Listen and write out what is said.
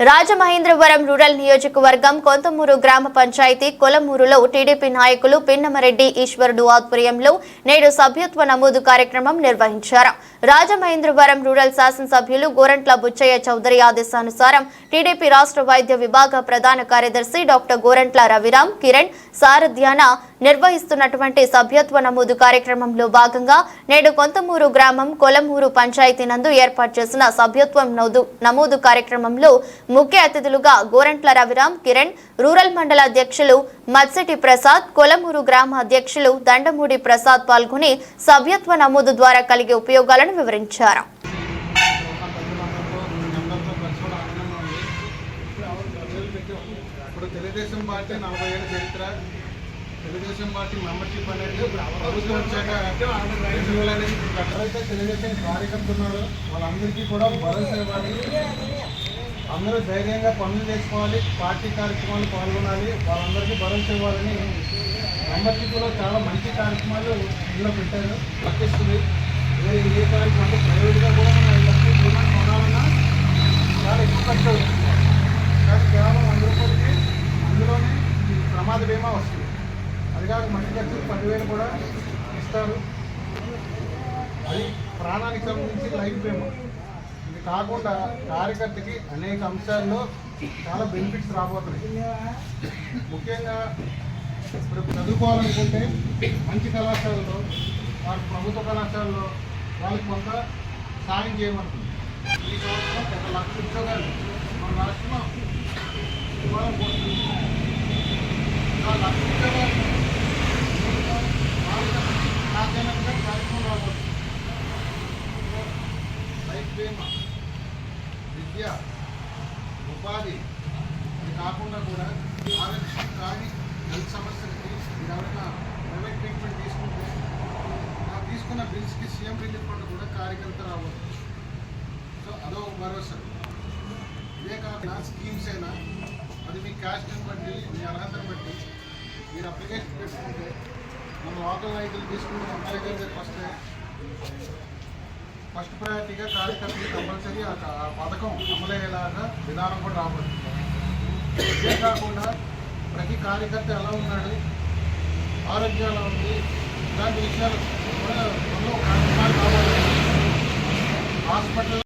Rajamahendravaram rural నియోజకవర్గం కొంతమూరు గ్రామ panchayat కొలమూరులో TDP నాయకులు పిన్నమరెడ్డి ఈశ్వరుడు ఆధ్వర్యంలో నేడు సభ్యత్వ నమోదు కార్యక్రమం నిర్వహించారు. రాజమహేంద్రవరం రూరల్ శాసనసభ్యులు గోరంట్ల బుచ్చయ్య చౌదరి ఆదేశానుసారం టీడీపీ రాష్ట్ర వైద్య విభాగ ప్రధాన కార్యదర్శి డాక్టర్ గోరంట్ల రవిరామ్ కిరణ్ సారథ్యాన నిర్వహిస్తున్నటువంటి సభ్యత్వ నమోదు కార్యక్రమంలో భాగంగా నేడు కొంతమూరు గ్రామం కొలమూరు పంచాయతీ నందు ఏర్పాటు చేసిన సభ్యత్వం నమోదు నమోదు కార్యక్రమంలో ముఖ్య అతిథులుగా గోరంట్ల రవిరామ్ కిరణ్ రూరల్ మండల అధ్యక్షులు మత్సటి ప్రసాద్ కొలమూరు గ్రామ అధ్యక్షులు దండమూడి ప్రసాద్ పాల్గొని సభ్యత్వ నమోదు ద్వారా కలిగే ఉపయోగాలను వివరించారు. ఇప్పుడు తెలుగుదేశం పార్టీ నలభై ఏళ్ళ చరిత్ర తెలుగుదేశం పార్టీ మెంబర్షిప్ అనేది ప్రభుత్వం వచ్చాక ఎవరైతే తెలుగుదేశం కార్యకర్తలు ఉన్నారో. వాళ్ళందరికీ కూడా భరోసా ఇవ్వాలి. అందరూ ధైర్యంగా పనులు చేసుకోవాలి పార్టీ కార్యక్రమాలు పాల్గొనాలి వాళ్ళందరికీ భరోసా ఇవ్వాలని మెంబర్షిప్లో చాలా మంచి కార్యక్రమాలు ఇందులో పెట్టారు. వర్తిస్తుంది. వేరే ఏ కార్యక్రమం అంటే ప్రైవేట్గా కూడా మనం డిమాండ్ కొనాలన్నా చాలా ఎక్కువ ఖర్చు అవుతుంది. కానీ కేవలం వంద రూపాయలకి అందులోనే ప్రమాద బీమా వస్తుంది. అది కాక మంచి ఖర్చు పదివేలు కూడా ఇస్తారు. అది ప్రాణానికి సంబంధించి లైఫ్ బీమా. కాకుండా కార్యకర్తకి అనేక అంశాల్లో చాలా బెనిఫిట్స్ రాబోతున్నాయి. ముఖ్యంగా ఇప్పుడు చదువుకోవాలనుకుంటే మంచి కళాశాలలో వారి ప్రభుత్వ కళాశాలలో వాళ్ళకి కొంత సాయం చేయమనుకుంది ఈ సంవత్సరం ఒక లక్ష ఉద్యోగాలు మన రాష్ట్రంలో పోతుంది ఆ లక్ష ఉద్యోగాలు వాళ్ళకి కార్యక్రమం రాబోతుంది. లైఫ్ బీమా విద్య ఉపాధి అది కాకుండా కూడా ఆరోగ్యం కానీ హెల్త్ సమస్యలకి మీరు ఎవరైనా ప్రైవేట్ ట్రీట్మెంట్ తీసుకుంటే ఆ తీసుకున్న బిల్స్కి సీఎం రిలీఫ్ ఫండ్ కూడా కార్యకర్త రావచ్చు సో అదో భరోసా. ఇదే కాకుండా స్కీమ్స్ అయినా అది మీ క్యాస్ట్ని బట్టి మీ అర్హతను బట్టి మీరు అప్లికేషన్ పెట్టుకుంటే మన లోకల్ రైతులు తీసుకుంటే అప్లికేషన్ గారి వస్తే ఫస్ట్ ప్రయారిటీగా కార్యకర్తలు కంపల్సరీ ఆ పథకం అమలయ్యేలాగా విధానం కూడా రాబడుతుంది. ఇదే కాకుండా ప్రతి కార్యకర్త ఎలా ఉన్నాడు? ఆరోగ్యం ఎలా ఉంది. ఇలాంటి విషయాలు కూడా ఎన్నో కార్యక్రమాలు రాబోతున్నాయి. హాస్పిటల్